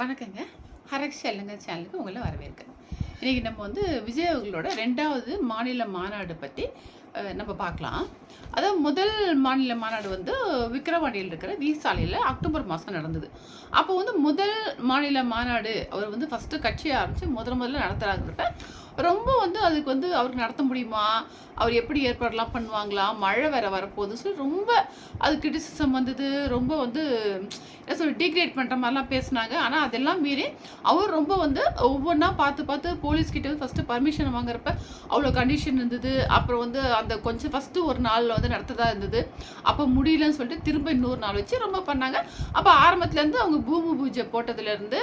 வணக்கங்க. ஹரக் செல்லுங்க சேனலுக்கு உங்களை வரவேற்கிறேன். இன்றைக்கி நம்ம வந்து விஜய் அவர்களோட ரெண்டாவது மாநில மாநாடு பற்றி நம்ம பார்க்கலாம். அதாவது முதல் மாநில மாநாடு வந்து விக்கிரவாண்டியில் இருக்கிற வி சாலையில் அக்டோபர் மாதம் நடந்தது. அப்போ வந்து முதல் மாநில மாநாடு அவர் வந்து ஃபஸ்ட்டு கட்சி ஆரம்பித்து முதல் முதல்ல நடத்துகிறாங்கிறப்ப ரொம்ப வந்து அதுக்கு வந்து அவருக்கு நடத்த முடியுமா? அவர் எப்படி ஏற்பாடுலாம் பண்ணுவாங்களா? மழை வேற வரப்போகுது சொல்லி ரொம்ப அது கிரிட்டிசிசம் வந்தது. ரொம்ப வந்து என்ன சொல்லி டீக்ரேட் பண்ணுற மாதிரிலாம் பேசுனாங்க. ஆனால் அதெல்லாம் மீறி அவர் ரொம்ப வந்து ஒவ்வொன்றா பார்த்து பார்த்து போலீஸ்கிட்ட வந்து ஃபஸ்ட்டு பர்மிஷன் வாங்குறப்ப அவ்வளோ கண்டிஷன் இருந்தது. அப்புறம் வந்து அந்த கொஞ்சம் ஃபஸ்ட்டு ஒரு நாளில் வந்து நடத்ததா இருந்தது. அப்போ முடியலன்னு சொல்லிட்டு திரும்ப இன்னொரு நாள் வச்சு ரொம்ப பண்ணாங்க. அப்போ ஆரம்பத்துலேருந்து அவங்க பூமி பூஜை போட்டதுலேருந்து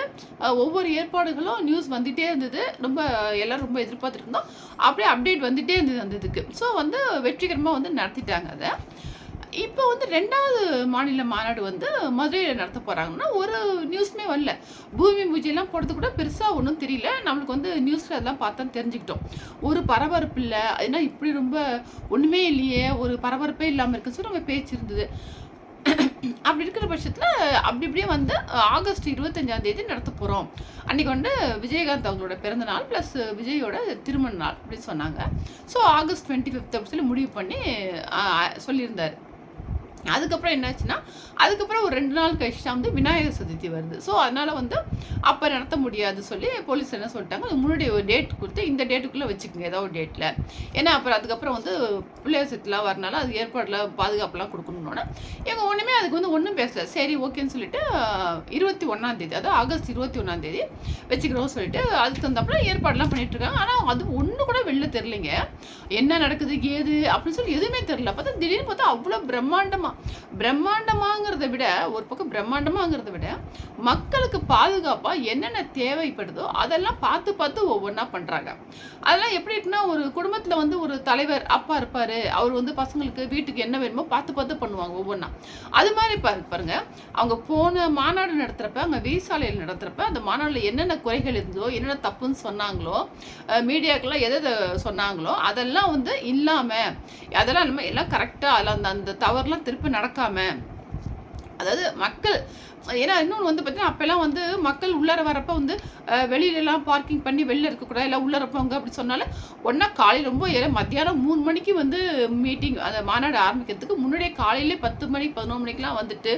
ஒவ்வொரு ஏற்பாடுகளும் நியூஸ் வந்துகிட்டே இருந்தது. ரொம்ப எல்லோரும் ரொம்ப எதிர்பார்த்துருந்தோம். அப்படியே அப்டேட் வந்துகிட்டே இருந்தது அந்த இதுக்கு. ஸோ வந்து வெற்றிகரமாக வந்து நடத்திட்டாங்க அதை. இப்போ வந்து ரெண்டாவது மாநில மாநாடு வந்து மதுரையில் நடத்த போகிறாங்கன்னா ஒரு நியூஸுமே வரல. பூமி பூஜையெல்லாம் போடுறது கூட பெருசாக ஒன்றும் தெரியல. நம்மளுக்கு வந்து நியூஸில் அதெல்லாம் பார்த்தா தெரிஞ்சுக்கிட்டோம். ஒரு பரபரப்பு இல்லை. ஏன்னா இப்படி ரொம்ப ஒன்றுமே இல்லையே. ஒரு பரபரப்பே இல்லாமல் இருக்குன்னு சொல்லி நம்ம பேச்சு இருந்தது. அப்படி இருக்கிற பட்சத்தில் அப்படி இப்படியே வந்து ஆகஸ்ட் இருபத்தஞ்சாம் தேதி நடத்த போகிறோம் அன்றைக்கி வந்து விஜயகாந்த் அவங்களோட பிறந்த நாள் ப்ளஸ் விஜயோட திருமண நாள் அப்படின்னு சொன்னாங்க. ஸோ ஆகஸ்ட் டுவெண்ட்டி ஃபிஃப்த் அப்படின்னு சொல்லி முடிவு பண்ணி சொல்லியிருந்தார். அதுக்கப்புறம் என்னாச்சுன்னா அதுக்கப்புறம் ஒரு ரெண்டு நாள் கழிச்சு தான் வந்து விநாயகர் சதுர்த்தி வருது. ஸோ அதனால் வந்து அப்போ நடத்த முடியாது சொல்லி போலீஸ் என்ன சொல்லிட்டாங்க அது முன்னாடி ஒரு டேட் கொடுத்து இந்த டேட்டுக்குள்ளே வச்சுக்கோங்க ஏதோ ஒரு டேட்டில் ஏன்னா அப்புறம் அதுக்கப்புறம் வந்து பிள்ளையார் சத்துலாம் வரனால அது ஏற்பாடில் பாதுகாப்புலாம் கொடுக்கணுன்னொன்னே இவங்க ஒன்றுமே அதுக்கு வந்து ஒன்றும் பேசல. சரி ஓகேன்னு சொல்லிட்டு இருபத்தி ஒன்றாந்தேதி அதாவது ஆகஸ்ட் இருபத்தி ஒன்றாந்தேதி வச்சுக்கிறோம் சொல்லிட்டு அதுக்கு தகுந்தாப்புல ஏற்பாடுலாம் பண்ணிகிட்ருக்காங்க ஆனால் அது ஒன்று கூட வெளில தெரிலிங்க என்ன நடக்குது ஏது அப்படின்னு சொல்லி எதுவுமே தெரில பார்த்தா திடீர்னு பார்த்தா அவ்வளோ பிரம்மாண்டமாக பிரம்மாண்டமா பிரம்மாண்டமாங்கிறத விட ஒரு பக்கம் பிரம்மாண்டமாங்கிறத விட மக்களுக்கு பாதுகாப்பாக என்னென்ன தேவைப்படுதோ அதெல்லாம் பார்த்து பார்த்து ஒவ்வொன்றா பண்ணுறாங்க அதெல்லாம் எப்படி இருக்குன்னா ஒரு குடும்பத்தில் வந்து ஒரு தலைவர் அப்பா இருப்பார். அவர் வந்து பசங்களுக்கு வீட்டுக்கு என்ன வேணுமோ பார்த்து பார்த்து பண்ணுவாங்க ஒவ்வொன்றா அது மாதிரி பாருங்க பாருங்க. அவங்க போன மாநாடு நடத்துகிறப்ப அங்கே வீசாலையில் நடத்துகிறப்ப அந்த மாநாட்டில் என்னென்ன குறைகள் இருந்ததோ என்னென்ன தப்புன்னு சொன்னாங்களோ மீடியாக்கெல்லாம் எதை சொன்னாங்களோ அதெல்லாம் வந்து இல்லாமல் அதெல்லாம் இல்லாமல் எல்லாம் கரெக்டாக அதில் அந்த அந்த தவறுலாம் திருப்பி நடக்காமல் அதாவது மக்கள் ஏன்னா இன்னொன்று வந்து பார்த்தீங்கன்னா அப்போல்லாம் வந்து மக்கள் உள்ளார வரப்போ வந்து வெளியிலலாம் பார்க்கிங் பண்ணி வெளில இருக்கக்கூடாது எல்லாம் உள்ளார போங்க அப்படி சொன்னாலும் ஒன்றா காலையில் ரொம்ப ஏற மத்தியானம் மூணு மணிக்கு வந்து மீட்டிங் அந்த மாநாடு ஆரம்பிக்கிறதுக்கு முன்னாடியே காலையிலே பத்து மணி பதினோரு மணிக்கெலாம் வந்துட்டு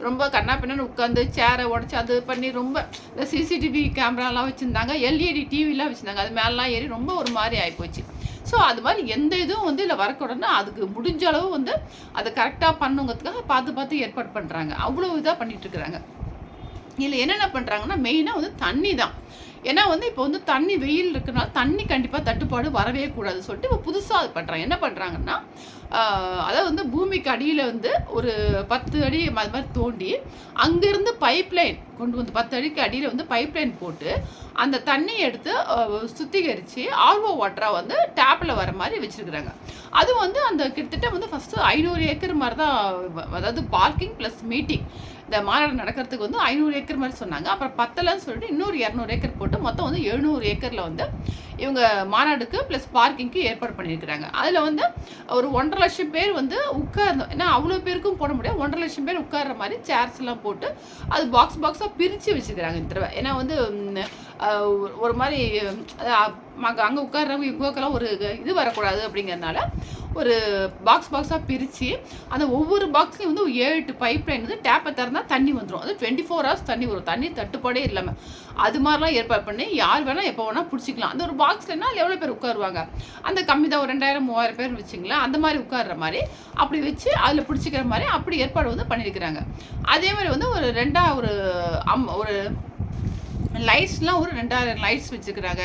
ரொம்ப கண்ணா பின்னான்னு உட்காந்து சேரை உடச்சி அது பண்ணி ரொம்ப இந்த சிசிடிவி கேமராலாம் வச்சுருந்தாங்க எல்இடி டிவிலாம் வச்சுருந்தாங்க அது மேலாம் ஏறி ரொம்ப ஒரு மாதிரி ஆகிப்போச்சு ஸோ அது மாதிரி எந்த இதுவும் வந்து இதில் வரக்கூடாதுன்னா அதுக்கு முடிஞ்ச அளவு வந்து அதை கரெக்டாக பண்ணுங்கிறதுக்காக பார்த்து பார்த்து ஏற்பாடு பண்ணுறாங்க அவ்வளோ இதாக பண்ணிகிட்ருக்குறாங்க இருக்கிறாங்க. இதில் என்னென்ன பண்ணுறாங்கன்னா மெயினாக வந்து தண்ணி தான். ஏன்னா வந்து இப்போ வந்து தண்ணி வெயில் இருக்குனால தண்ணி கண்டிப்பாக தட்டுப்பாடு வரவே கூடாது சொல்லிட்டு இப்போ புதுசாக அது பண்ணுறாங்க என்ன பண்ணுறாங்கன்னா அதாவது வந்து பூமிக்கு அடியில் வந்து ஒரு பத்து அடி அது மாதிரி தோண்டி அங்கேருந்து பைப் லைன் கொண்டு வந்து பத்து அடிக்கு அடியில் வந்து பைப் லைன் போட்டு அந்த தண்ணியை எடுத்து சுத்திகரித்து ஆர்ஓ வாட்டராக வந்து டேப்பில் வர மாதிரி வச்சுருக்குறாங்க. அது வந்து அந்த கிட்டத்தட்ட வந்து ஃபஸ்ட்டு ஐநூறு ஏக்கர் மாதிரி தான் அதாவது பார்க்கிங் ப்ளஸ் மீட்டிங் இந்த மாநாடு நடக்கிறதுக்கு வந்து ஐநூறு ஏக்கர் மாதிரி சொன்னாங்க. அப்புறம் பத்தலன்னு சொல்லிட்டு இன்னொரு இரநூறு ஏக்கர் போட்டு மொத்தம் வந்து எழுநூறு ஏக்கரில் வந்து இவங்க மாநாடுக்கு ப்ளஸ் பார்க்கிங்க்கு ஏற்பாடு பண்ணியிருக்கிறாங்க. அதில் வந்து ஒரு ஒன்றரை லட்சம் பேர் வந்து உட்கார்ந்தோம் ஏன்னா அவ்வளோ பேருக்கும் போட முடியாது ஒன்றரை லட்சம் பேர் உட்கார்ற மாதிரி சேர்ஸ் எல்லாம் போட்டு அது பாக்ஸ் பாக்ஸாக பிரித்து வச்சுக்கிறாங்க இந்த தடவை. ஏன்னா வந்து ஒரு- மாதிரி மாதிரி அங்கே உட்கார்றவங்க இவங்களுக்கெல்லாம் ஒரு இது வரக்கூடாது அப்படிங்கிறதுனால ஒரு பாக்ஸ் பாக்ஸாக பிரித்து அந்த ஒவ்வொரு பாக்ஸ்லையும் வந்து ஏழு எட்டு பைப் லைன் வந்து டேப்பை திறந்தால் தண்ணி வந்துடும் அது டுவெண்ட்டி ஃபோர் ஹவர்ஸ் தண்ணி வரும். தண்ணி தட்டுப்பாடே இல்லாமல் அது மாதிரிலாம் ஏற்பாடு பண்ணி யார் வேணால் எப்போ வேணால் பிடிச்சிக்கலாம். அந்த ஒரு பாக்ஸ்லன்னா எவ்வளோ பேர் உட்காருவாங்க? அந்த கம்மி தான் ஒரு ரெண்டாயிரம் மூவாயிரம் பேர் வச்சுங்களேன். அந்த மாதிரி உட்கார்ற மாதிரி அப்படி வச்சு அதில் பிடிச்சிக்கிற மாதிரி அப்படி ஏற்பாடு வந்து பண்ணியிருக்கிறாங்க அதே மாதிரி வந்து ஒரு ரெண்டாக ஒரு அம் ஒரு லைட்ஸ்லாம் ஒரு ரெண்டாயிரம் லைட்ஸ் வச்சுக்கிறாங்க.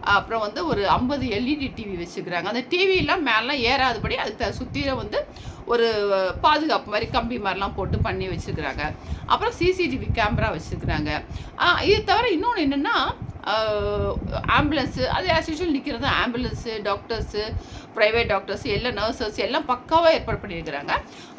அப்புறம் வந்து ஒரு ஐம்பது எல்இடி டிவி வச்சுக்கிறாங்க. அந்த டிவிலாம் மேலாம் ஏறாதபடி அதுக்கு சுற்றில வந்து ஒரு பாதுகாப்பு மாதிரி கம்பி மாதிரிலாம் போட்டு பண்ணி வச்சுக்கிறாங்க. அப்புறம் சிசிடிவி கேமரா வச்சுருக்குறாங்க இது தவிர இன்னொன்று என்னென்னா ஆம்புலன்ஸு அது ஆஸ் யூஷுவல் நிற்கிறது ஆம்புலன்ஸு டாக்டர்ஸு ப்ரைவேட் டாக்டர்ஸ் எல்லாம் நர்சஸ் எல்லாம் பக்காவாக ஏற்பாடு பண்ணியிருக்கிறாங்க.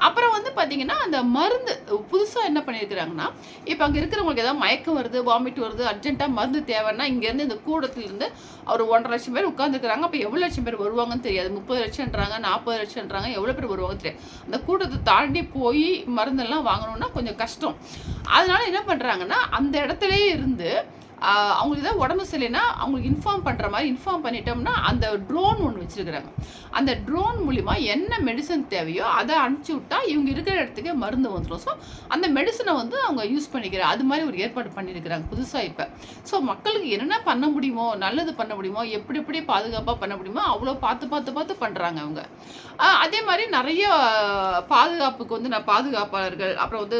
அப்புறம் வந்து பார்த்திங்கன்னா அந்த மருந்து புதுசாக என்ன பண்ணியிருக்கிறாங்கன்னா இப்போ அங்கே இருக்கிறவங்களுக்கு ஏதாவது மயக்கம் வருது வாமிட் வருது அர்ஜென்ட்டாக மருந்து தேவைன்னா இங்கேருந்து இந்த கூடத்துலேருந்து ஒரு ஒன்றரை லட்சம் பேர் உட்காந்துருக்குறாங்க அப்போ எவ்வளோ லட்சம் பேர் வருவாங்கன்னு தெரியாது. முப்பது லட்சம்ன்றாங்க நாற்பது லட்சம்ன்றாங்க எவ்வளோ பேர் வருவாங்க தெரியாது. அந்த கூட்டத்தை தாண்டி போய் மருந்தெல்லாம் வாங்கணுன்னா கொஞ்சம் கஷ்டம். அதனால என்ன பண்ணுறாங்கன்னா அந்த இடத்துலையே இருந்து அவங்களுக்கு ஏதாவது உடம்பு சரியில்லைன்னா அவங்களுக்கு இன்ஃபார்ம் பண்ணுற மாதிரி இன்ஃபார்ம் பண்ணிட்டோம்னா அந்த ட்ரோன் ஒன்று வச்சுருக்குறாங்க. அந்த ட்ரோன் மூலிமா என்ன மெடிசன் தேவையோ அதை அனுப்பிச்சி விட்டா இவங்க இருக்கிற இடத்துக்கே மருந்து வந்துடும் ஸோ அந்த மெடிசனை வந்து அவங்க யூஸ் பண்ணிக்கிற அது மாதிரி ஒரு ஏற்பாடு பண்ணியிருக்கிறாங்க புதுசாக இப்போ. ஸோ மக்களுக்கு என்னென்ன பண்ண முடியுமோ நல்லது பண்ண முடியுமோ எப்படி எப்படி பாதுகாப்பாக பண்ண முடியுமோ அவ்வளோ பார்த்து பார்த்து பார்த்து பண்ணுறாங்க அவங்க. அதே மாதிரி நிறைய பாதுகாப்புக்கு வந்து நான் பாதுகாப்பாளர்கள் அப்புறம் வந்து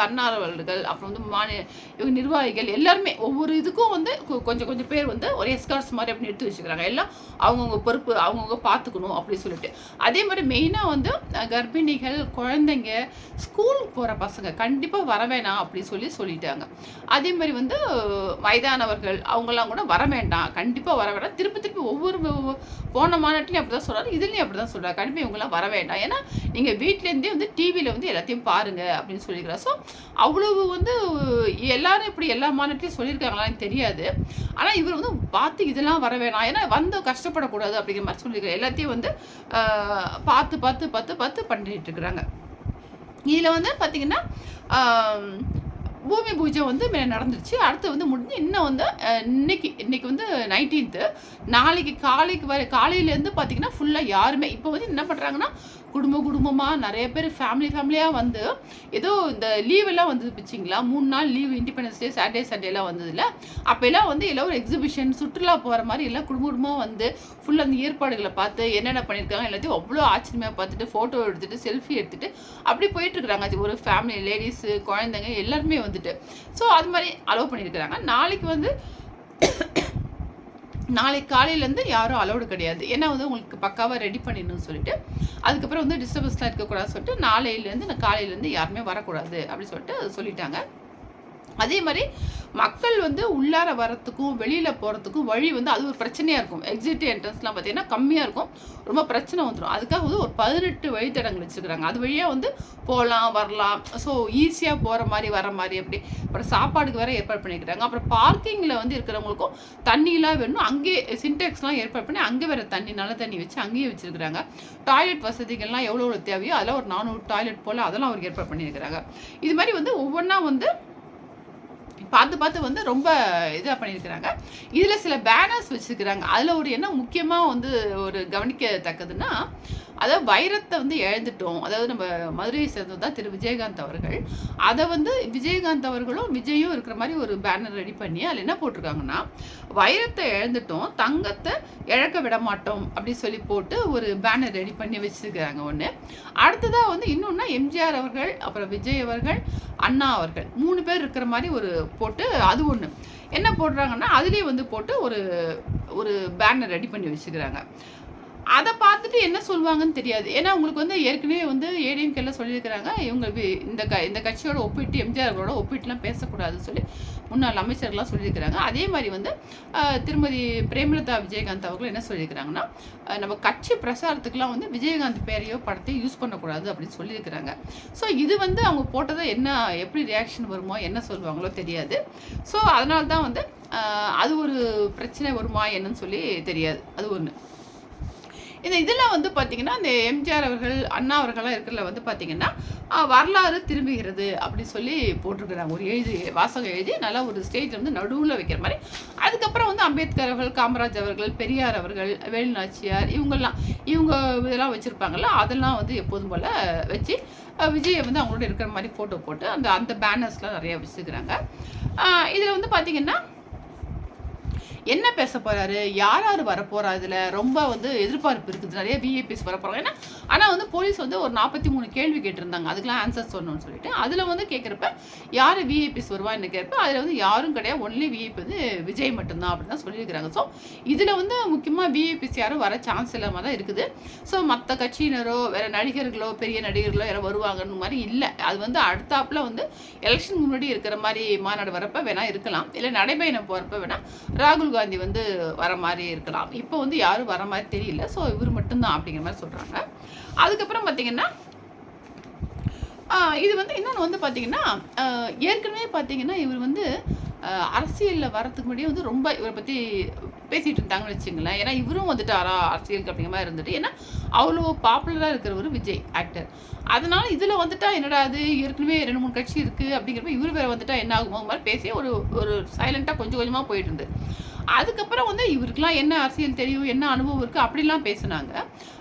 தன்னார்வலர்கள் அப்புறம் வந்து மாநில இவங்க நிர்வாகிகள் எல்லாருமே ஒவ்வொரு இதுக்கும் வந்து கொஞ்சம் கொஞ்சம் பேர் வந்து ஒரு எஸ்கார்ட்ஸ் மாதிரி அப்படின்னு எடுத்து வச்சுக்கிறாங்க. எல்லாம் அவங்கவுங்க பொறுப்பு அவங்கவுங்க பார்த்துக்கணும் அப்படி சொல்லிட்டு. அதே மாதிரி மெயினாக வந்து கர்ப்பிணிகள் குழந்தைங்க ஸ்கூலுக்கு போகிற பசங்க கண்டிப்பாக வர வேணாம் அப்படின்னு சொல்லி சொல்லிட்டாங்க. அதே மாதிரி வந்து வயதானவர்கள் அவங்கெல்லாம் கூட வர வேண்டாம். கண்டிப்பாக வர வேண்டாம் திருப்பி திருப்பி ஒவ்வொரு போன மாநாட்டிலையும் அப்படி தான் சொல்கிறாங்க இதுலேயும் அப்படி தான் சொல்கிறாங்க கண்டிப்பாக இவங்கெல்லாம் வர வேண்டாம். ஏன்னா நீங்கள் வீட்டிலேருந்தே வந்து டிவியில் வந்து எல்லாத்தையும் பாருங்க அப்படின்னு சொல்லியிருக்கிறார். ஸோ அவ்வளவு வந்து எல்லாரும் இப்படி எல்லா மாநிலத்திலையும் சொல்லியிருக்காங்களான்னு தெரியாது. ஆனால் இவர் வந்து பார்த்து இதெல்லாம் வர வேணாம். ஏன்னா வந்து கஷ்டப்படக்கூடாது அப்படிங்கிற மாதிரி சொல்லியிருக்காரு எல்லாத்தையும் வந்து ஆஹ், பார்த்து பார்த்து பார்த்து பார்த்து பண்ணிட்டு இருக்கிறாங்க. இதில் வந்து பார்த்தீங்கன்னா பூமி பூஜை வந்து நடந்துருச்சு. அடுத்து வந்து முடிஞ்சு இன்னும் வந்து இன்னைக்கு இன்னைக்கு வந்து நைன்டீன்த்து நாளைக்கு காலைக்கு வர காலையிலேருந்து பார்த்தீங்கன்னா ஃபுல்லாக யாருமே இப்போ வந்து என்ன பண்ணுறாங்கன்னா குடும்ப குடும்பமாக நிறைய பேர் ஃபேமிலி ஃபேமிலியாக வந்து ஏதோ இந்த லீவெல்லாம் வந்தது பிச்சிங்களா? மூணு நாள் லீவ் இண்டிபெண்டன்ஸ் டே சாட்டர்டே சண்டேலாம் வந்ததில்ல அப்போல்லாம் வந்து எல்லாம் ஒரு எக்ஸிபிஷன் சுற்றுலா போகிற மாதிரி எல்லாம் குடும்ப குடும்பமாக வந்து ஃபுல்லாக அந்த ஏற்பாடுகளை பார்த்து என்னென்ன பண்ணியிருக்காங்க எல்லாத்தையும் அவ்வளோ ஆச்சரியமாக பார்த்துட்டு ஃபோட்டோ எடுத்துட்டு செல்ஃபி எடுத்துகிட்டு அப்படி போயிட்டுருக்குறாங்க அது ஒரு ஃபேமிலி லேடிஸு குழந்தைங்க எல்லாருமே வந்துட்டு. ஸோ அது மாதிரி அலோவ் பண்ணியிருக்கிறாங்க. நாளைக்கு வந்து நாளைக்கு காலையிலேருந்து யாரும் அலௌடு கிடையாது. ஏன்னா வந்து உங்களுக்கு பக்காவாக ரெடி பண்ணிடணும்னு சொல்லிட்டு அதுக்கப்புறம் வந்து டிஸ்டர்பன்ஸ்லாம் இருக்கக்கூடாதுன்னு சொல்லிட்டு நாளையிலேருந்து நான் காலையிலேருந்து யாருமே வரக்கூடாது அப்படின்னு சொல்லிட்டு சொல்லிட்டாங்க. அதே மாதிரி மக்கள் வந்து உள்ளார வரத்துக்கும் வெளியில் போகிறதுக்கும் வழி வந்து அது ஒரு பிரச்சனையாக இருக்கும். எக்ஸிட் என்ட்ரன்ஸ்லாம் பார்த்தீங்கன்னா கம்மியாக இருக்கும். ரொம்ப பிரச்சனை வந்துடும் அதுக்காக வந்து ஒரு பதினெட்டு வழித்தடங்கள் வச்சுருக்குறாங்க. அது வழியாக வந்து போகலாம் வரலாம். ஸோ ஈஸியாக போகிற மாதிரி வர மாதிரி அப்படி. அப்புறம் சாப்பாடுக்கு வேறு ஏற்பாடு பண்ணிக்கிறாங்க அப்புறம் பார்க்கிங்கில் வந்து இருக்கிறவங்களுக்கும் தண்ணியெலாம் வேணும். அங்கேயே சின்டெக்ஸ்லாம் ஏற்பாடு பண்ணி அங்கே வேற தண்ணி நல்ல தண்ணி வச்சு அங்கேயே வச்சுருக்குறாங்க. டாய்லெட் வசதிகள்லாம் எவ்வளோ எவ்வளோ தேவையோ அதெல்லாம் ஒரு நானூறு டாய்லெட் போல் அதெல்லாம் அவருக்கு ஏற்பாடு பண்ணியிருக்கிறாங்க. இது மாதிரி வந்து ஒவ்வொன்றா வந்து பார்த்து பார்த்து வந்து ரொம்ப இதாக பண்ணியிருக்கிறாங்க. இதில் சில பேனர்ஸ் வச்சுருக்கிறாங்க. அதில் ஒரு என்ன முக்கியமாக வந்து ஒரு கவனிக்கத்தக்கதுன்னா அதாவது வைரத்தை வந்து இழந்துட்டோம். அதாவது நம்ம மதுரையை சேர்ந்தது தான் திரு விஜயகாந்த் அவர்கள். அதை வந்து விஜயகாந்த் அவர்களும் விஜயும் இருக்கிற மாதிரி ஒரு பேனர் ரெடி பண்ணி அதில் என்ன போட்டிருக்காங்கன்னா வைரத்தை இழந்துட்டோம் தங்கத்தை இழக்க விட மாட்டோம் அப்படின்னு சொல்லி போட்டு ஒரு பேனர் ரெடி பண்ணி வச்சிருக்கிறாங்க ஒன்று அடுத்ததாக வந்து இன்னொன்னா எம்ஜிஆர் அவர்கள் அப்புறம் விஜய் அவர்கள் அண்ணா அவர்கள். மூணு பேர் இருக்கிற மாதிரி ஒரு போட்டு அது ஒன்று என்ன போடுறாங்கன்னா அதுலேயே வந்து போட்டு ஒரு ஒரு பேனர் ரெடி பண்ணி வச்சுக்கிறாங்க. அதை பார்த்துட்டு என்ன சொல்லுவாங்கன்னு தெரியாது. ஏன்னா உங்களுக்கு வந்து ஏற்கனவே வந்து ஏடிஎம்கேல சொல்லியிருக்கிறாங்க இவங்க இந்த க இந்த கட்சியோட ஒப்பிட்டு எம்ஜிஆர்களோட ஒப்பிட்டுலாம் பேசக்கூடாதுன்னு சொல்லி முன்னாள் அமைச்சர்கள்லாம் சொல்லியிருக்கிறாங்க. அதே மாதிரி வந்து திருமதி பிரேமலதா விஜயகாந்த் அவர்கள் என்ன சொல்லியிருக்கிறாங்கன்னா நம்ம கட்சி பிரசாரத்துக்குலாம் வந்து விஜயகாந்த் பேரையோ படத்தையோ யூஸ் பண்ணக்கூடாது அப்படின்னு சொல்லியிருக்கிறாங்க. ஸோ இது வந்து அவங்க போட்டதை என்ன எப்படி ரியாக்ஷன் வருமோ என்ன சொல்லுவாங்களோ தெரியாது. ஸோ அதனால தான் வந்து அது ஒரு பிரச்சனை வருமா என்னன்னு சொல்லி தெரியாது. அது ஒன்று இந்த இதில் வந்து பார்த்திங்கன்னா இந்த எம்ஜிஆர் அவர்கள் அண்ணா அவர்கள்லாம் இருக்கிறதுல வந்து பார்த்திங்கன்னா வரலாறு திரும்புகிறது அப்படி சொல்லி போட்டிருக்கிறாங்க. ஒரு எழுதி வாசகம் எழுதி நல்லா ஒரு ஸ்டேஜ் வந்து நடுவில் வைக்கிற மாதிரி. அதுக்கப்புறம் வந்து அம்பேத்கர் அவர்கள் காமராஜ் அவர்கள் பெரியார் அவர்கள் வேலு நாச்சியார் இவங்கெல்லாம் இவங்க இதெல்லாம் வச்சுருப்பாங்கள்ல அதெல்லாம் வந்து எப்போதும் போல் வச்சு அஹ், விஜயை வந்து அவங்களோட இருக்கிற மாதிரி ஃபோட்டோ போட்டு அந்த அந்த பேனர்ஸ்லாம் நிறையா வச்சுருக்கிறாங்க. இதில் வந்து பார்த்திங்கன்னா என்ன பேச போகிறாரு யார் யார் வர இதில்? ரொம்ப வந்து எதிர்பார்ப்பு இருக்குது. நிறைய விஐபிஸ் வர ஏன்னா ஆனால் வந்து போலீஸ் வந்து ஒரு நாற்பத்தி மூணு கேள்வி கேட்டிருந்தாங்க. அதுக்கெலாம் ஆன்சர் சொல்லணும்னு சொல்லிட்டு. அதில் வந்து கேட்குறப்ப யார் விஐபிஸ் வருவான்னு கேட்ப அதில் வந்து யாரும் கிடையாது. ஒன்லி விஐபி வந்து விஜய் மட்டும்தான் அப்படின்னு தான் சொல்லியிருக்கிறாங்க. ஸோ இதில் வந்து முக்கியமாக விஐபிஸ் யாரும் வர சான்ஸ் இல்லாமல் தான் இருக்குது. ஸோ மற்ற கட்சியினரோ வேறு நடிகர்களோ பெரிய நடிகர்களோ யாரோ வருவாங்கன்னு மாதிரி இல்லை. அது வந்து அடுத்தாப்பில் வந்து எலெக்ஷன் முன்னாடி இருக்கிற மாதிரி மாநாடு வரப்போ வேணால் இருக்கலாம். இல்லை நடைபயணம் போகிறப்ப வேணால் ராகுல் காந்தி வந்து வர மாதிரி இருக்கலாம். இப்போ வந்து யாரும் வர மாதிரி தெரியல. ஸோ இவர் மட்டும்தான் அப்படிங்கிற மாதிரி சொல்கிறாங்க அதுக்கப்புறம் பார்த்தீங்கன்னா இது வந்து இன்னொன்று வந்து பார்த்தீங்கன்னா ஏற்கனவே பார்த்தீங்கன்னா இவர் வந்து அரசியலில் வரத்துக்கு முன்னாடியே வந்து ரொம்ப இவரை பற்றி பேசிகிட்டு இருந்தாங்கன்னு வச்சுங்களேன் ஏன்னா இவரும் வந்துட்டாரா அரசியலுக்கு அப்படிங்கிற மாதிரி இருந்துட்டு. ஏன்னா அவ்வளோ பாப்புலராக இருக்கிறவர் விஜய் ஆக்டர் அதனால் இதில் வந்துட்டா என்னடா அது ஏற்கனவே ரெண்டு மூணு கட்சி இருக்குது அப்படிங்கிறப்ப இவர் வேறு வந்துட்டா என்ன ஆகுமோ? அந்த மாதிரி பேசி ஒரு ஒரு சைலண்ட்டாக கொஞ்சம் கொஞ்சமாக போயிட்டு இருந்து. அதுக்கப்புறம் வந்து இவருக்கெல்லாம் என்ன அரசியல் தெரியும் என்ன அனுபவம் இருக்குது அப்படிலாம் பேசுனாங்க.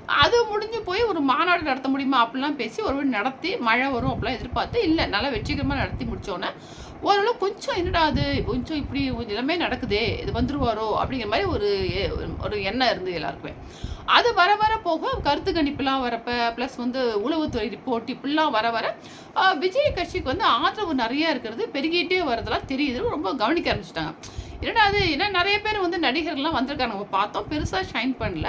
அது முடிஞ்சு போய் ஒரு மாநாடு நடத்த முடியுமா அப்படிலாம் பேசி ஒரு நடத்தி மழை வரும் அப்படிலாம் எதிர்பார்த்து இல்லை நல்லா வெற்றிகரமாக நடத்தி முடித்தோன்னே ஓரளவு கொஞ்சம் என்னடா அது கொஞ்சம் இப்படி கொஞ்சம் எல்லாமே நடக்குதே இது வந்துருவாரோ அப்படிங்கிற மாதிரி ஒரு எ- ஒரு எண்ணம் இருந்தது எல்லாருக்குமே. அது வர வர போக கருத்து கணிப்புலாம் வரப்ப ப்ளஸ் வந்து உளவுத்துறை ரிப்போர்ட் இப்படிலாம் வர வர விஜய் கட்சிக்கு வந்து ஆதரவு நிறையா இருக்கிறது பெருகிட்டே வரதெல்லாம் தெரியுது ரொம்ப கவனிக்க ஆரம்பிச்சிட்டாங்க. என்னடா அது? ஏன்னா நிறைய பேர் வந்து நடிகர்கள்லாம் வந்திருக்காங்க. நம்ம பார்த்தோம். பெருசாக ஷைன் பண்ணல.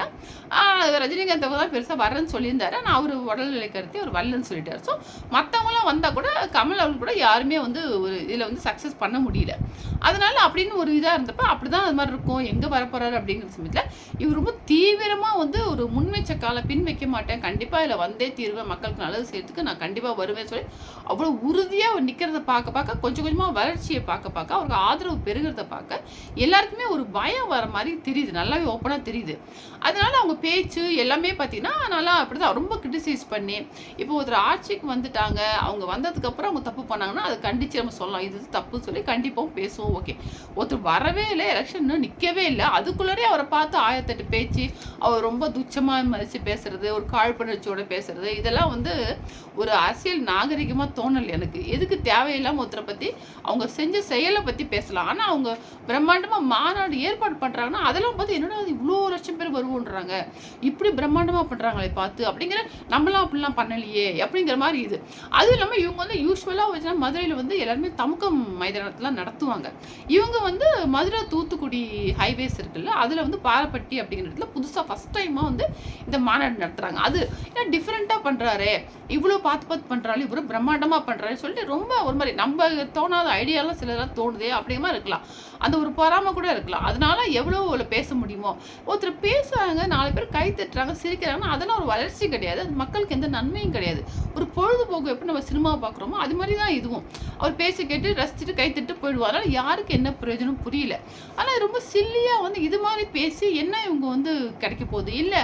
ரஜினிகாந்த் அவர் தான் பெருசாக வரேன்னு சொல்லியிருந்தாரு. ஆனால் அவர் உடல்நிலை கருத்தி அவர் வரலன்னு சொல்லிட்டார். ஸோ மற்றவங்களாம் வந்தால் கூட கமல் அவர்கள் கூட யாருமே வந்து ஒரு இதில் வந்து சக்ஸஸ் பண்ண முடியல. அதனால அப்படின்னு ஒரு இதாக இருந்தப்போ அப்படி தான் அது மாதிரி இருக்கும். எங்கே வரப்போகிறாரு அப்படிங்கிற சமயத்தில் இவர் ரொம்ப தீவிரமாக வந்து ஒரு முன்வைச்ச காலை பின் வைக்க மாட்டேன். கண்டிப்பாக இதில் வந்தே தீர்வேன். மக்களுக்கு நல்லது செய்யறதுக்கு நான் கண்டிப்பாக வருவேன் சொல்லி அவ்வளோ உறுதியாக நிற்கிறத பார்க்க பார்க்க கொஞ்சம் கொஞ்சமாக வளர்ச்சியை பார்க்க பார்க்க அவருக்கு ஆதரவு பெருகிறத பார்க்க எல்லாருக்குமே ஒரு பயம் வர மாதிரி தெரியுது. நல்லாவே ஓப்பனாக தெரியுது. அதனால அவங்க பேச்சு எல்லாமே பார்த்தீங்கன்னா நல்லா அப்படி தான் ரொம்ப கிரிட்டிசைஸ் பண்ணி இப்போ ஒருத்தர் ஆட்சிக்கு வந்துட்டாங்க அவங்க வந்ததுக்கப்புறம் அவங்க தப்பு பண்ணாங்கன்னா அதை கண்டிச்சு நம்ம சொல்லலாம். இது தப்புன்னு சொல்லி கண்டிப்பாக பேசுவோம் ஓகே ஒருத்தர் வரவே இல்லை எலெக்ஷன் இன்னும் நிற்கவே இல்லை. அதுக்குள்ளரே அவரை பார்த்து ஆயிரத்தெட்டு பேச்சு அவர் ரொம்ப துச்சமாக மதித்து பேசுறது ஒரு காழ்ப்புணர்ச்சியோட பேசுறது இதெல்லாம் வந்து ஒரு அரசியல் நாகரிகமாக தோணல எனக்கு. எதுக்கு தேவையில்லாமல் ஒருத்தரை பற்றி அவங்க செஞ்ச செயலை பற்றி பேசலாம். ஆனால் அவங்க பிரம்மாண்டமாக மாநாடு ஏற்பாடு பண்ணுறாங்கன்னா அதெல்லாம் பார்த்து என்னடா அது இவ்வளோ லட்சம் பேர் வருவோன்றாங்க. இப்படி பிரம்மாண்டமாக பண்ணுறாங்களே பார்த்து அப்படிங்கிற நம்மளாம் அப்படிலாம் பண்ணலையே அப்படிங்கிற மாதிரி இது. அதுவும் இல்லாமல் இவங்க வந்து யூஸ்வலாக வச்சுன்னா மதுரையில் வந்து எல்லாருமே தமுக்கம் மைதானத்தில் நடத்துவாங்க. இவங்க வந்து மதுரை தூத்துக்குடி ஹைவேஸ் இருக்குல்ல அதில் வந்து பாரப்பட்டி அப்படிங்கிற இடத்துல புதுசாக ஃபஸ்ட் டைமாக வந்து இந்த மாநாடு நடத்துகிறாங்க அது ஏன்னா டிஃப்ரெண்ட்டாக பண்ணுறாரு இவ்வளோ பார்த்து பார்த்து பண்ணுறாரு இவ்வளோ பிரம்மாண்டமாக பண்ணுறாரு சொல்லிட்டு ரொம்ப ஒரு மாதிரி நம்ம தோணாத ஐடியாலாம் சிலதெல்லாம் தோணுதே அப்படிங்கிற மாதிரி இருக்கலாம். அந்த ஒரு பொறாம கூட இருக்கலாம். அதனால எவ்வளோ அவ்வளோ பேச முடியுமோ? ஒருத்தர் பேசுகிறாங்க நாலு பேர் கை தட்டுறாங்க சிரிக்கிறாங்கன்னா அதெல்லாம் ஒரு வளர்ச்சி கிடையாது. அது மக்களுக்கு எந்த நன்மையும் கிடையாது. ஒரு பொழுதுபோக்கு எப்படி நம்ம சினிமா பார்க்குறோமோ அது மாதிரி தான் இதுவும். அவர் பேசி கேட்டு ரசிச்சுட்டு கை தட்டு போயிடுவார். அதனால் யாருக்கு என்ன பிரயோஜனம் புரியல. ஆனால் ரொம்ப சில்லியாக வந்து இது மாதிரி பேசி என்ன இவங்க வந்து கிடைக்க போகுது? இல்லை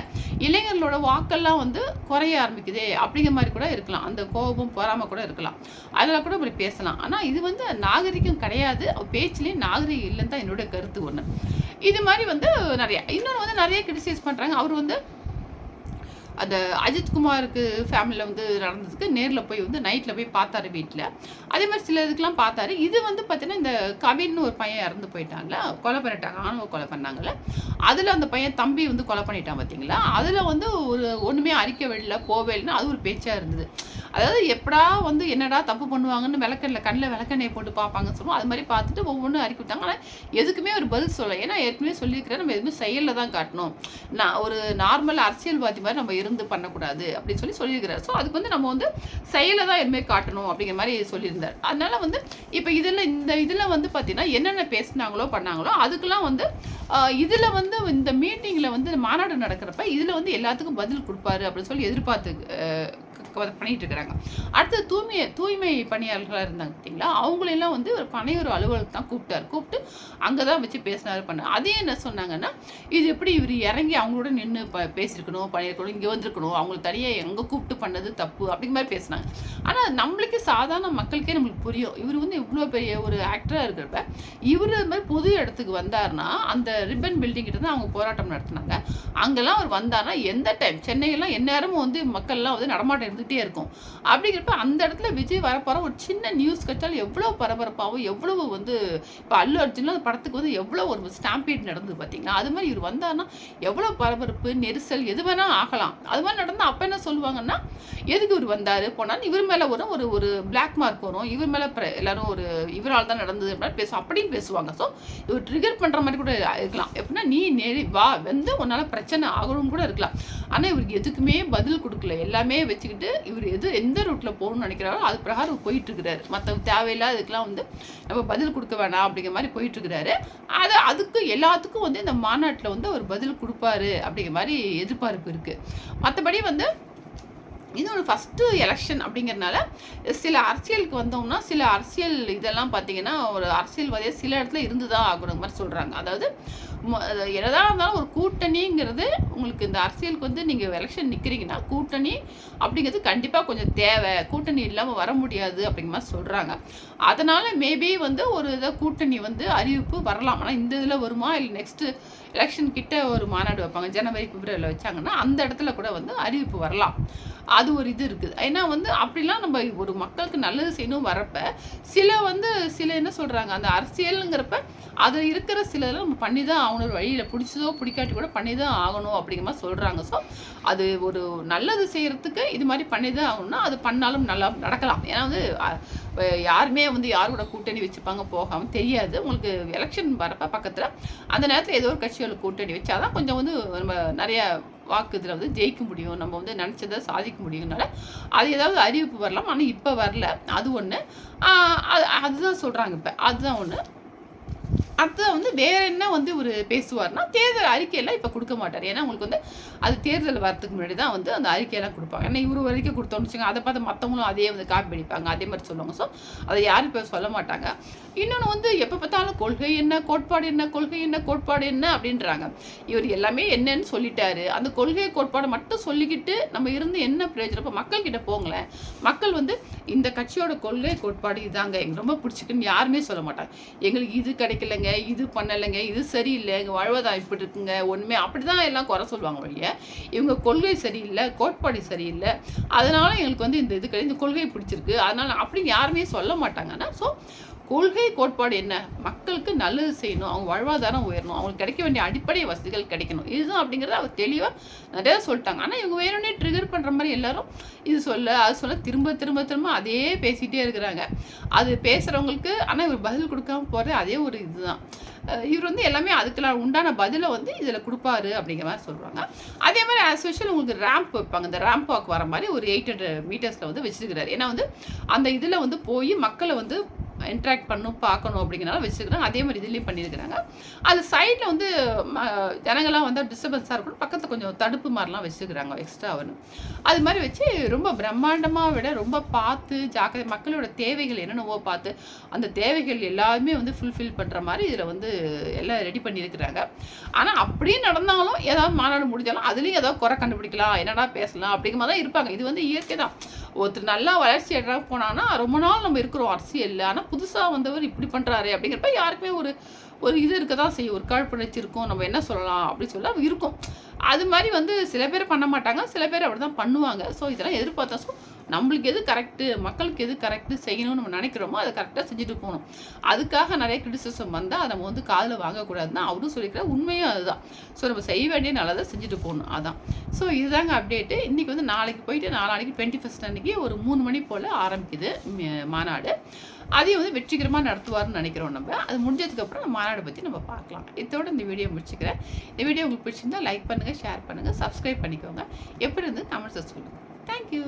இளைஞர்களோட வாக்கெல்லாம் வந்து குறைய ஆரம்பிக்குதே அப்படிங்கிற மாதிரி கூட இருக்கலாம். அந்த கோபம் பொறாமல் கூட இருக்கலாம். அதில் கூட இப்படி பேசலாம். ஆனால் இது வந்து நாகரிகம் கிடையாது. அவர் பேச்சிலே நாகரிகம் இல்லைன்னு தான் என்னோட கருத்து ஒன்று இது மாதிரி வந்து நிறையா இன்னொன்று வந்து நிறைய கிரிட்டிசைஸ் பண்ணுறாங்க அவர் வந்து அந்த அஜித்குமாருக்கு ஃபேமிலியில் வந்து நடந்ததுக்கு நேரில் போய் வந்து நைட்டில் போய் பார்த்தாரு வீட்டில் அதே மாதிரி சில இதுக்கெலாம் பார்த்தாரு. இது வந்து பார்த்தீங்கன்னா இந்த கவின்னு ஒரு பையன் இறந்து போயிட்டாங்களா கொலை பண்ணிட்டாங்க ஆணவ கொலை பண்ணாங்கல்ல. அதில் அந்த பையன் தம்பி வந்து கொலை பண்ணிட்டான் பார்த்தீங்களா அதில் வந்து ஒரு ஒன்றுமே அறிக்கை வெளில போவேல்னு அது ஒரு பேச்சாக இருந்தது. அதாவது எப்படா வந்து என்னடா தப்பு பண்ணுவாங்கன்னு விளக்கண்ணில் கண்ணில் விளக்கெண்ணெய் போட்டு பார்ப்பாங்கன்னு சொல்லுவோம். அது மாதிரி பார்த்துட்டு ஒவ்வொன்றும் அறிக்கி விட்டாங்க. ஆனால் எதுக்குமே ஒரு பதில் சொல்ல ஏன்னா ஏற்கனவே சொல்லியிருக்கிறேன் நம்ம எதுவுமே செயலில் தான் காட்டணும். நான் ஒரு நார்மல் அரசியல்வாதி மாதிரி நம்ம இருந்து பண்ணக்கூடாது அப்படின்னு சொல்லி சொல்லியிருக்கிறார். ஸோ அதுக்கு வந்து நம்ம வந்து செயலை தான் எதுவுமே காட்டணும் அப்படிங்கிற மாதிரி சொல்லியிருந்தார். அதனால் வந்து இப்போ இதில் இந்த இதில் வந்து பார்த்தீங்கன்னா என்னென்ன பேசினாங்களோ பண்ணாங்களோ அதுக்கெல்லாம் வந்து இதில் வந்து இந்த மீட்டிங்கில் வந்து மாநாடு நடக்கிறப்ப இதில் வந்து எல்லாத்துக்கும் பதில் கொடுப்பாரு அப்படின்னு சொல்லி எதிர்பார்த்து அஹ், பண்ணிகிட்டு இருக்கிறாங்க அடுத்து தூய்மை தூய்மை பணியாளர்களாக இருந்தாங்க பார்த்தீங்களா? அவங்களெல்லாம் வந்து ஒரு பனையூர் அலுவலகம் தான் கூப்பிட்டாரு. கூப்பிட்டு அங்கே தான் வச்சு பேசினார் பண்ண அதே என்ன சொன்னாங்கன்னா இது எப்படி இவர் இறங்கி அவங்களோட நின்று ப பேசியிருக்கணும் பண்ணியிருக்கணும் இங்கே வந்திருக்கணும் அவங்களை தனியாக எங்கே கூப்பிட்டு பண்ணது தப்பு அப்படிங்கிற மாதிரி பேசினாங்க. ஆனால் நம்மளுக்கே சாதாரண மக்களுக்கே நம்மளுக்கு புரியும். இவர் வந்து இவ்வளோ பெரிய ஒரு ஆக்டராக இருக்கிறப்ப இவர் அது மாதிரி பொது இடத்துக்கு வந்தாருன்னா அந்த ரிப்பன் பில்டிங் கிட்ட தான் அவங்க போராட்டம் நடத்தினாங்க. அங்கெல்லாம் அவர் வந்தார்னா எந்த டைம் சென்னையெல்லாம் எந்நேரமும் வந்து மக்கள்லாம் வந்து நடமாட்டம் வந்துகிட்டே இருக்கும். அப்படிங்கிறப்ப அந்த இடத்துல விஜய் வரப்போகிற ஒரு சின்ன நியூஸ் கிடைச்சாலும் எவ்வளோ பரபரப்பாகவும் எவ்வளவு வந்து இப்போ அல்லு அர்ஜுன்லாம் அந்த படத்துக்கு வந்து எவ்வளோ ஒரு ஸ்டாம்பீட் நடந்தது பார்த்தீங்கன்னா அது மாதிரி இவர் வந்தாருன்னா எவ்வளோ பரபரப்பு நெரிசல் எது வேணால் ஆகலாம். அது மாதிரி நடந்தால் அப்போ என்ன சொல்லுவாங்கன்னா எதுக்கு இவர் வந்தார்? போனால் இவர் மேலே வரும் ஒரு ஒரு பிளாக் மார்க் வரும். இவர் மேலே எல்லாரும் ஒரு இவரால் தான் நடந்தது அப்படின்னு பேசும் அப்படின்னு பேசுவாங்க. ஸோ இவர் ட்ரிகர் பண்ணுற மாதிரி கூட இருக்கலாம். எப்படின்னா நீ நெறி வா வந்து உன்னால் பிரச்சனை ஆகணும்னு கூட இருக்கலாம். ஆனால் இவருக்கு எதுக்குமே பதில் கொடுக்கல. எல்லாமே வச்சுக்கிட்டு இவர் எது எந்த ரூட்டில் போகணும்னு நினைக்கிறாரோ அது பிரகாரம் போயிட்டுருக்கிறாரு. மற்ற தேவையில்லாத இதுக்கெல்லாம் வந்து நம்ம பதில் கொடுக்க வேணாம் அப்படிங்கிற மாதிரி போயிட்டு இருக்கிறாரு அது அதுக்கு எல்லாத்துக்கும் வந்து இந்த மாநாட்டில் வந்து அவர் பதில் கொடுப்பாரு அப்படிங்கிற மாதிரி எதிர்பார்ப்பு இருக்குது மற்றபடி வந்து இது ஒரு ஃபஸ்ட்டு எலெக்ஷன் அப்படிங்கிறனால சில அரசியலுக்கு வந்தோம்னா சில அரசியல் இதெல்லாம் பார்த்தீங்கன்னா ஒரு அரசியல்வாதியாக சில இடத்துல இருந்து தான் ஆகணும் மாதிரி சொல்கிறாங்க அதாவது எதாக இருந்தாலும் ஒரு கூட்டணிங்கிறது உங்களுக்கு இந்த அரசியலுக்கு வந்து நீங்கள் எலெக்ஷன் நிற்கிறீங்கன்னா கூட்டணி அப்படிங்கிறது கண்டிப்பாக கொஞ்சம் தேவை. கூட்டணி இல்லாமல் வர முடியாது அப்படிங்கிற மாதிரி சொல்கிறாங்க அதனால் மேபி வந்து ஒரு இதை கூட்டணி வந்து அறிவிப்பு வரலாம். ஆனால் இந்த இதில் வருமா? இல்லை நெக்ஸ்ட்டு எலெக்ஷன் கிட்ட ஒரு மாநாடு வைப்பாங்க. ஜனவரி பிப்ரவரியில் வச்சாங்கன்னா அந்த இடத்துல கூட வந்து அறிவிப்பு வரலாம். அது ஒரு இது இருக்குது. ஏன்னா வந்து அப்படிலாம் நம்ம ஒரு மக்களுக்கு நல்லது செய்யணும் வரப்ப சில வந்து சில என்ன சொல்கிறாங்க அந்த அரசியலுங்கிறப்ப அதில் இருக்கிற சிலதெல்லாம் நம்ம பண்ணி தான் ஆகணும் வழியில் பிடிச்சதோ பிடிக்காட்டி கூட பண்ணி தான் ஆகணும் அப்படிங்கிற மாதிரி சொல்கிறாங்க ஸோ அது ஒரு நல்லது செய்கிறதுக்கு இது மாதிரி பண்ணி தான் ஆகணும்னா அது பண்ணாலும் நல்லா நடக்கலாம். ஏன்னா வந்து யாருமே வந்து யார் கூட கூட்டணி வச்சுப்பாங்க போகாமல் தெரியாது. உங்களுக்கு எலெக்ஷன் வரப்ப பக்கத்தில் அந்த நேரத்தில் ஏதோ ஒரு கட்சியோட கூட்டணி வச்சாதான் கொஞ்சம் வந்து நம்ம நிறைய வாக்கு இதில் வந்து ஜெயிக்க முடியும். நம்ம வந்து நினச்சதை சாதிக்க முடியும்னால அது ஏதாவது அறிவிப்பு வரலாம். ஆனால் இப்போ வரல. அது ஒன்று அது அதுதான் சொல்கிறாங்க இப்போ. அதுதான் ஒன்று அடுத்ததாக வந்து வேற என்ன வந்து ஒரு பேசுவார்னா தேர்தல் அறிக்கையெல்லாம் இப்போ கொடுக்க மாட்டார். ஏன்னா உங்களுக்கு வந்து அது தேர்தல் வரதுக்கு முன்னாடி தான் வந்து அந்த அறிக்கையெல்லாம் கொடுப்பாங்க. ஏன்னா இவர் வரைக்கும் கொடுத்தோன்னு வச்சுங்க அதை பார்த்து மற்றவங்களும் அதே வந்து காப்பி அடிப்பாங்க அதே மாதிரி சொல்லுவாங்க. ஸோ அதை யாரும் இப்போ சொல்ல மாட்டாங்க. இன்னொன்று வந்து எப்போ பார்த்தாலும் கொள்கை என்ன கோட்பாடு என்ன கொள்கை என்ன கோட்பாடு என்ன அப்படின்றாங்க. இவர் எல்லாமே என்னன்னு சொல்லிட்டாரு. அந்த கொள்கை கோட்பாடை மட்டும் சொல்லிக்கிட்டு நம்ம இருந்து என்ன பிரயோஜனம்? இப்போ மக்கள்கிட்ட போங்களேன். மக்கள் வந்து இந்த கட்சியோட கொள்கை கோட்பாடு இதாங்க. எங்களுக்கு ரொம்ப பிடிச்சிக்குன்னு யாருமே சொல்ல மாட்டாங்க. எங்களுக்கு இது கிடைக்கலங்க. இது பண்ணலைங்க இது சரியில்லை இங்கே வாழ்வாதாரம் இப்படி இருக்குங்க ஒன்றுமே அப்படி தான் எல்லாம் குறை சொல்லுவாங்க வழிய இவங்க கொள்கை சரியில்லை கோட்பாடு சரியில்லை. அதனால எங்களுக்கு வந்து இந்த இது கிடையாது இந்த கொள்கை பிடிச்சிருக்கு. அதனால் அப்படின்னு யாருமே சொல்ல மாட்டாங்கன்னா ஸோ கொள்கை கோட்பாடு என்ன? மக்களுக்கு நல்லது செய்யணும் அவங்க வாழ்வாதாரம் உயரணும் அவங்களுக்கு கிடைக்க வேண்டிய அடிப்படை வசதிகள் கிடைக்கணும். இதுதான் அப்படிங்கிறத அவர் தெளிவாக நிறையா சொல்லிட்டாங்க. ஆனால் இவங்க வேணும்னே ட்ரிகர் பண்ணுற மாதிரி எல்லாரும் இது சொல்ல அது சொல்ல திரும்ப திரும்ப திரும்ப அதே பேசிகிட்டே இருக்கிறாங்க. அது பேசுகிறவங்களுக்கு ஆனால் இவர் பதில் கொடுக்காம போகிறது அதே ஒரு இதுதான். இவர் வந்து எல்லாமே அதுக்கெல்லாம் உண்டான பதிலை வந்து இதில் கொடுப்பாரு அப்படிங்கிற மாதிரி சொல்கிறாங்க அதே மாதிரி ஆஸ் யூஷுவல் உங்களுக்கு ரேம்ப் வைப்பாங்க. இந்த ரேம்ப் வாக் வர மாதிரி ஒரு எயிட் ஹண்ட்ரட் மீட்டர்ஸில் வந்து வச்சுருக்கிறாரு. ஏன்னா வந்து அந்த இதில் வந்து போய் மக்களை வந்து இன்ட்ராக்ட் பண்ணும் பார்க்கணும் அப்படிங்கிறனால வச்சுருக்குறாங்க. அதே மாதிரி இதுலேயும் பண்ணியிருக்கிறாங்க. அது சைடில் வந்து ஜனங்கள்லாம் வந்து டிஸ்டர்பன்ஸாக இருக்கணும் பக்கத்தில் கொஞ்சம் தடுப்பு மாதிரிலாம் வச்சுருக்குறாங்க எக்ஸ்ட்ரா அது மாதிரி வச்சு ரொம்ப பிரம்மாண்டமாக விட ரொம்ப பார்த்து ஜாக்கிரதை மக்களோட தேவைகள் என்னென்னவோ பார்த்து அந்த தேவைகள் எல்லாருமே வந்து ஃபுல்ஃபில் பண்ணுற மாதிரி இதில் வந்து எல்லாம் ரெடி பண்ணியிருக்கிறாங்க. ஆனால் அப்படியே நடந்தாலும் ஏதாவது மாநாடு முடிஞ்சாலும் அதுலேயும் ஏதாவது குறை கண்டுபிடிக்கலாம். என்னடா பேசலாம் அப்படிங்கிற மாதிரி தான் இருப்பாங்க. இது வந்து இயற்கை தான். ஒருத்தர் நல்லா வளர்ச்சி அடைறாக போனான்னா ரொம்ப நாள் நம்ம இருக்கிறோம். அரசியல் ஆனால் புதுசாக வந்தவர் இப்படி பண்ணுறாரு அப்படிங்கிறப்ப யாருக்குமே ஒரு ஒரு இது இருக்க தான் செய்யும். ஒரு காழ்ப்புணர்ச்சி இருக்கும். நம்ம என்ன சொல்லலாம் அப்படின்னு சொல்ல இருக்கும். அது மாதிரி வந்து சில பேர் பண்ண மாட்டாங்க. சில பேர் அப்படி தான் பண்ணுவாங்க. ஸோ இதெல்லாம் எதிர்பார்த்தா ஸோ நம்மளுக்கு எது கரெக்டு மக்களுக்கு எது கரெக்டு செய்யணும்னு நம்ம நினைக்கிறோமோ அதை கரெக்டாக செஞ்சுட்டு போகணும். அதுக்காக நிறைய கிரிட்டிசிசம் வந்தால் அதை நம்ம வந்து காதில் வாங்கக்கூடாதுன்னு அவரும் சொல்லிக்கிற உண்மையும் அதுதான். ஸோ நம்ம செய்ய வேண்டிய நல்லதை செஞ்சுட்டு போகணும். அதான். ஸோ இதுதாங்க அப்டேட்டு இன்றைக்கி வந்து நாளைக்கு போயிட்டு நாளைக்கு டுவெண்ட்டி ஃபஸ்ட் அன்றைக்கி ஒரு மூணு மணி போல் ஆரம்பிக்குது மாநாடு. அதையும் வந்து வெற்றிகரமாக நடத்துவார்னு நினைக்கிறோம் நம்ம. அது முடிஞ்சதுக்கப்புறம் நம்ம மாநாடு பற்றி நம்ம பார்க்கலாம். இதோட இந்த வீடியோ முடிச்சுக்கிறேன். இந்த வீடியோ உங்களுக்கு பிடிச்சிருந்தா லைக் பண்ணுங்கள் ஷேர் பண்ணுங்கள் சப்ஸ்கிரைப் பண்ணிக்கோங்க. எப்படி இருந்து கமெண்ட்ஸை சொல்லுங்கள் தேங்க்யூ